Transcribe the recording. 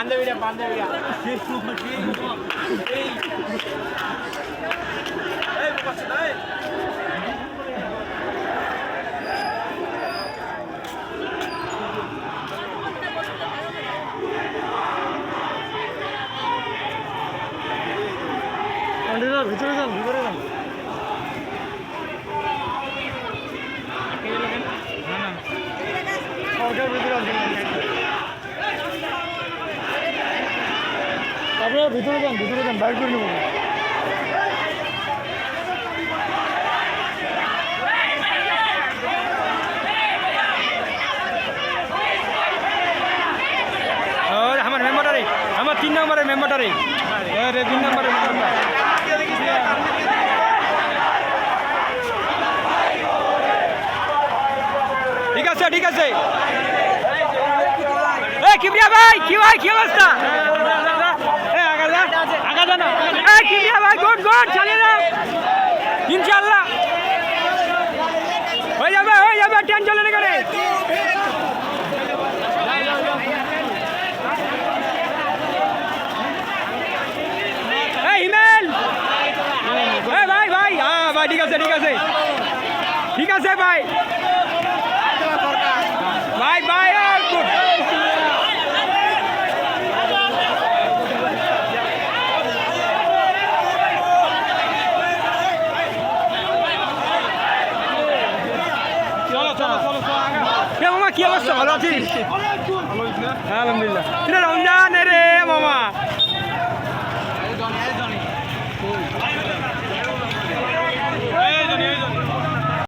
বান্ধবীরা বান্ধবীরা। ভিতরে যান ভিতরে যান সরকার ভিতরে আপনারা ভিতরে যান ভিতরে যান, বাইর করে নেব। আমার মেম্বারটারে, আমার তিন নম্বরের মেম্বারটারে। রে, তিন নম্বরের ঠিক আছে ঠিক আছে। এই কিবরিয়া ভাই, কি ভাই, কি অবস্থা? ভাই গুড গুড চালিয়ে যাও ইনশাআল্লাহ। হয়ে যাবে হয়ে যাবে ভাই হ্যাঁ ভাই, ঠিক আছে ঠিক আছে। ঠিক আছে, ভাই ভাই আর গুড চলো চলো চলো চলো মামা কি অবস্থা? ভালো আছিস? আলহামদুলিল্লাহ। রমজান